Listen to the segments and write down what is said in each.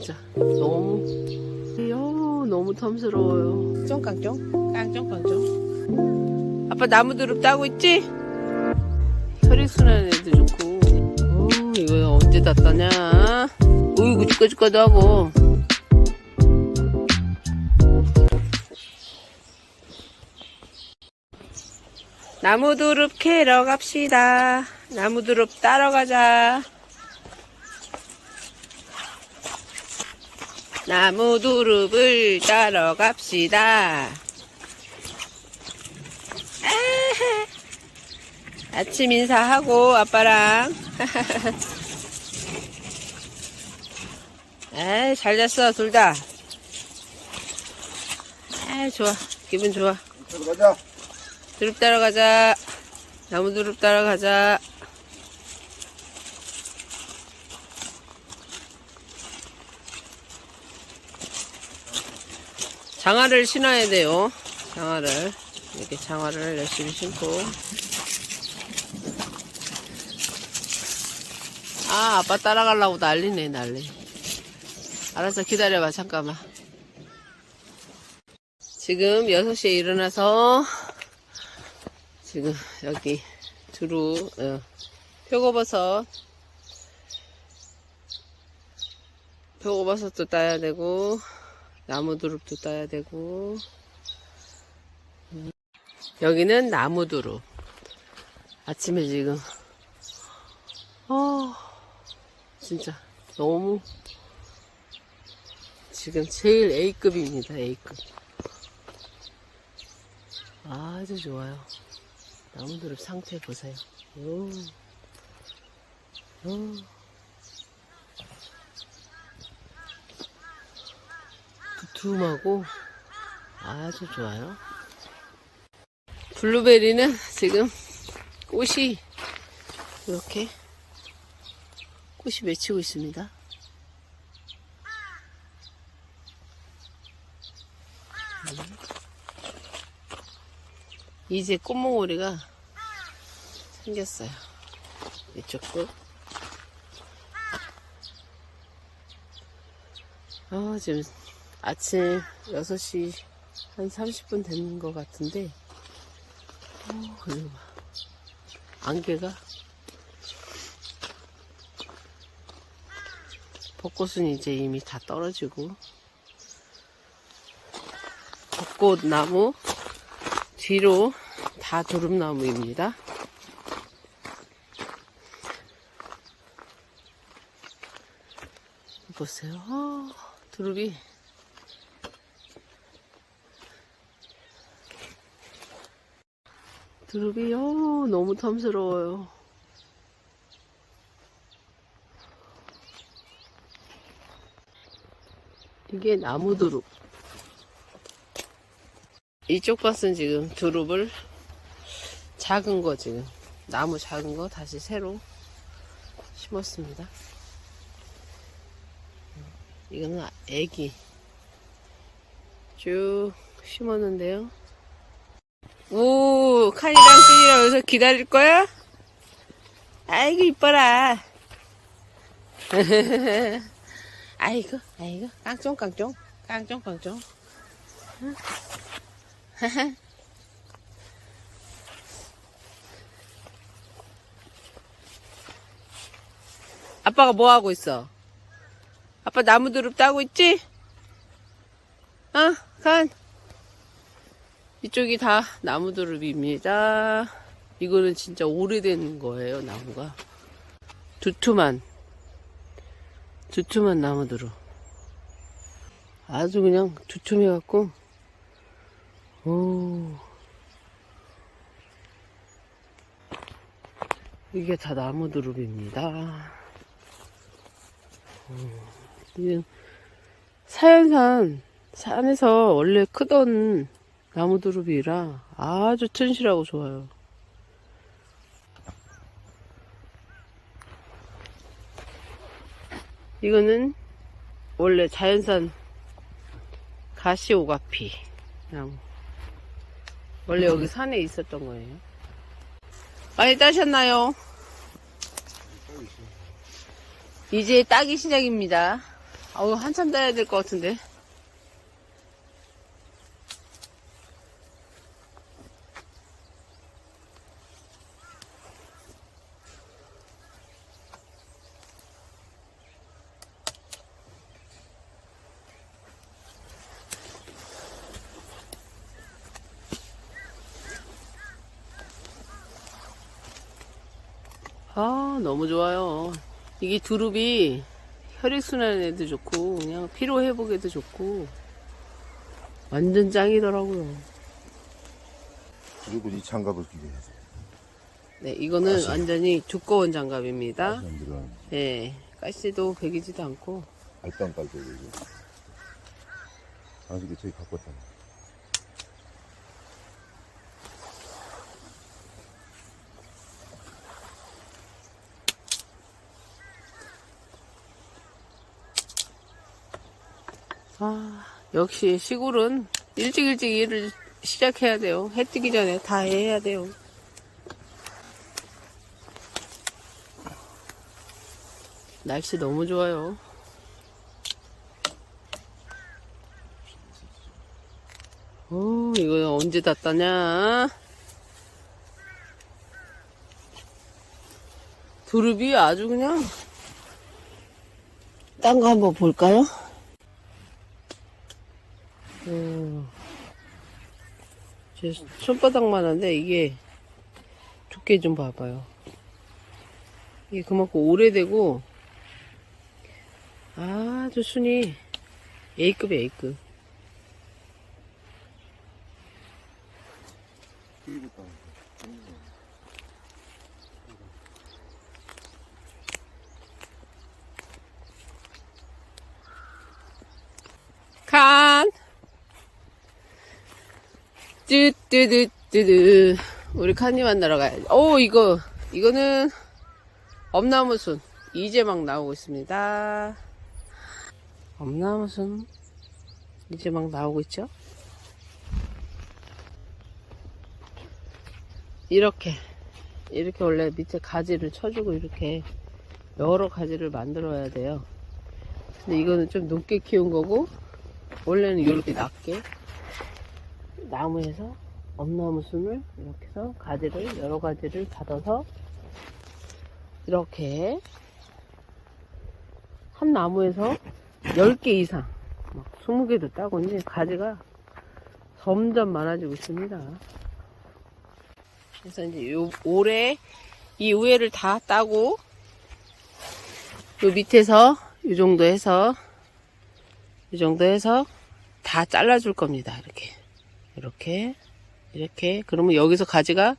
진짜 너무 요 너무 탐스러워요. 쫑깡쫑 깡쫑깡쫑. 아빠 나무 드릅 따고 있지? 혈액순환 애도 좋고. 어 이거 언제 다 따냐? 어이구 죽까죽까도 하고. 나무 두릅 캐러 갑시다. 나무 두릅 따러 가자. 나무 두릅을 따러 갑시다. 아침 인사하고 아빠랑. 아, 잘 잤어 둘 다. 아, 좋아. 기분 좋아. 들어가자. 두릅 따러 가자. 나무 두릅 따러 가자. 장화를 신어야 돼요. 장화를. 이렇게 장화를 열심히 신고. 아, 아빠 따라가려고 난리네, 난리. 알았어, 기다려봐, 잠깐만. 지금 6시에 일어나서 지금 여기 두루 어, 표고버섯 표고버섯도 따야 되고 나무두릅도 따야 되고 음. 여기는 나무두릅 아침에 지금 어 진짜 너무 지금 제일 A급입니다 A급 아주 좋아요 나무두릅 상태 보세요. 오. 오. 두툼하고 아주 좋아요. 블루베리는 지금 꽃이 이렇게 꽃이 맺히고 있습니다. 이제 꽃몽오리가 생겼어요. 이쪽 끝. 아, 지금 아침 6시 한 30분 된것 같은데, 어, 이거 봐. 안개가 벚꽃은 이제 이미 다 떨어지고, 벚꽃 나무 뒤로 다 두릅나무입니다. 보세요. 아, 두릅이 두릅이 어, 너무 탐스러워요. 이게 나무 두릅. 이쪽 밭은 지금 두릅을 작은 거 지금 나무 작은 거 다시 새로 심었습니다. 이거는 애기 쭉 심었는데요. 오 칸이랑 찐이랑 여기서 기다릴 거야? 아이고 이뻐라. 아이고 아이고 깡쫑깡쫑 깡쫑깡쫑. 아빠가 뭐 하고 있어? 아빠 나무 두릅 따고 있지? 어, 간. 이쪽이 다 나무 두릅입니다. 이거는 진짜 오래된 거예요, 나무가. 두툼한, 두툼한 나무 두릅. 아주 그냥 두툼해갖고, 오. 이게 다 나무 두릅입니다. 이게 사연산 산에서 원래 크던 나무 두릅이라 아주 튼실하고 좋아요. 이거는 원래 자연산 가시오가피 나무. 원래 여기 산에 있었던 거예요. 많이 따셨나요? 이제 따기 시작입니다. 아우, 한참 따야 될 것 같은데. 아, 너무 좋아요. 이게 두릅이 혈액순환에도 좋고, 그냥 피로회복에도 좋고, 완전 짱이더라고요. 그리고 이 장갑을 끼게 해서 네, 이거는 가시. 완전히 두꺼운 장갑입니다. 네, 가시도 베기지도 않고, 알땅 깔때 이거 아직에 저기 갖고 왔잖아 아, 역시 시골은 일찍 일찍 일을 시작해야 돼요. 해 뜨기 전에 다 해야 돼요. 날씨 너무 좋아요. 오, 이거 언제 다 따냐? 두릅이 아주 그냥 딴 거 한번 볼까요? 음, 제 손바닥만 한데 이게 두께 좀 봐봐요. 이게 그만큼 오래되고 아주 순이 A급이야 A급. 칸! 뚜뚜뚜뚜뚜. 우리 칸이 만나러 가야지. 오, 이거, 이거는 엄나무순. 이제 막 나오고 있습니다. 엄나무순. 이제 막 나오고 있죠? 이렇게. 이렇게 원래 밑에 가지를 쳐주고 이렇게 여러 가지를 만들어야 돼요. 근데 이거는 좀 높게 키운 거고, 원래는 이렇게 낮게 나무에서 엄나무 순을 이렇게 해서 가지를 여러 가지를 받아서 이렇게 한 나무에서 10개 이상 막 20개도 따고 이제 가지가 점점 많아지고 있습니다. 그래서 이제 요 올해 이 우회를 다 따고 요 밑에서 이 정도 해서 이 정도 해서 다 잘라줄 겁니다. 이렇게. 이렇게. 이렇게. 그러면 여기서 가지가,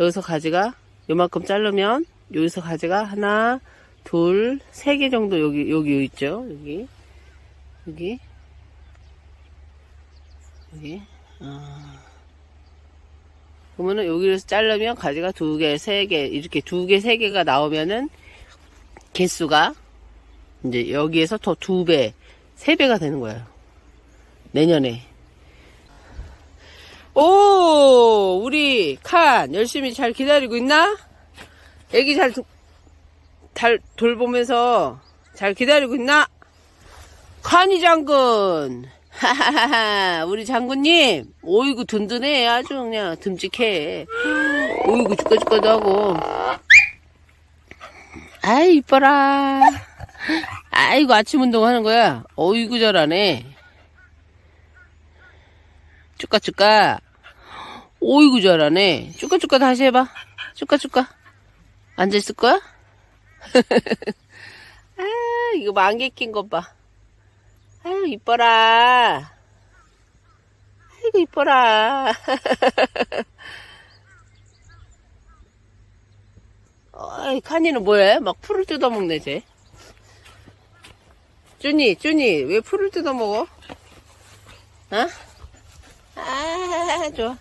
여기서 가지가 요만큼 자르면, 여기서 가지가 하나, 둘, 세 개 정도 여기, 여기 있죠. 여기. 여기. 여기. 아. 그러면은 여기에서 자르면 가지가 두 개, 세 개, 이렇게 두 개, 세 개가 나오면은 개수가 이제 여기에서 더 두 배, 세 배가 되는 거예요. 내년에. 오, 우리 칸 열심히 잘 기다리고 있나? 애기 잘, 도- 잘 돌보면서 잘 기다리고 있나? 칸이 장군. 하하하하, 우리 장군님. 오이구 든든해. 아주 그냥 듬직해. 오이구 죽까죽까도 하고. 아이, 이뻐라. 아이고, 아침 운동 하는 거야. 어이구, 잘하네. 쭈까쭈까. 오이구, 잘하네. 쭈까쭈까 다시 해봐. 쭈까쭈까. 앉아있을 거야? 아, 이거 만개 낀 것 봐. 아유, 이뻐라. 아이고, 이뻐라. 어이, 칸이는 뭐해? 막 풀을 뜯어먹네, 쟤. 쭈니, 쭈니, 왜 풀을 뜯어먹어? 어? 아, 좋아.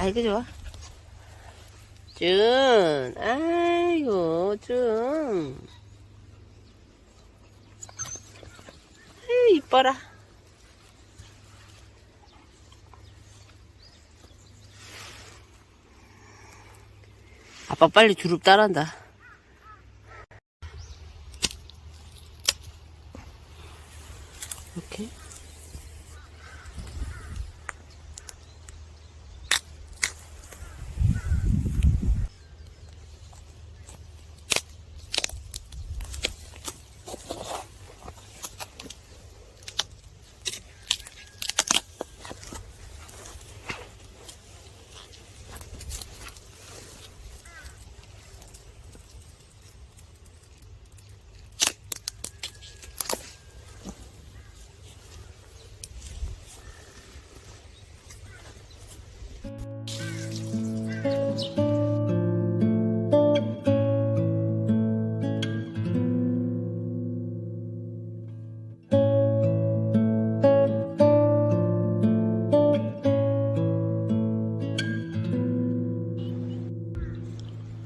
아이고, 좋아. 준, 아이고, 준. 아유, 이뻐라. 아빠 빨리 주릅 따란다.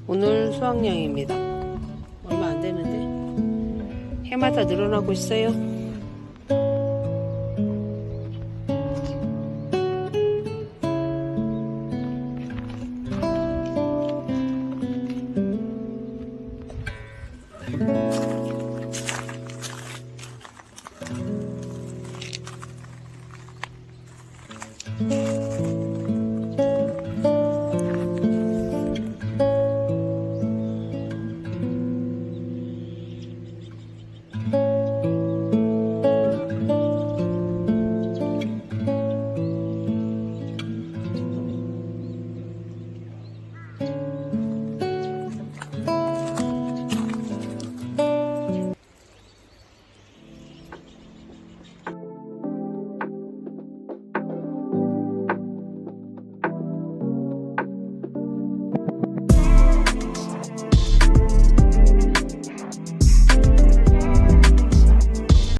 오늘 수확량입니다. 얼마 안 되는데 해마다 늘어나고 있어요.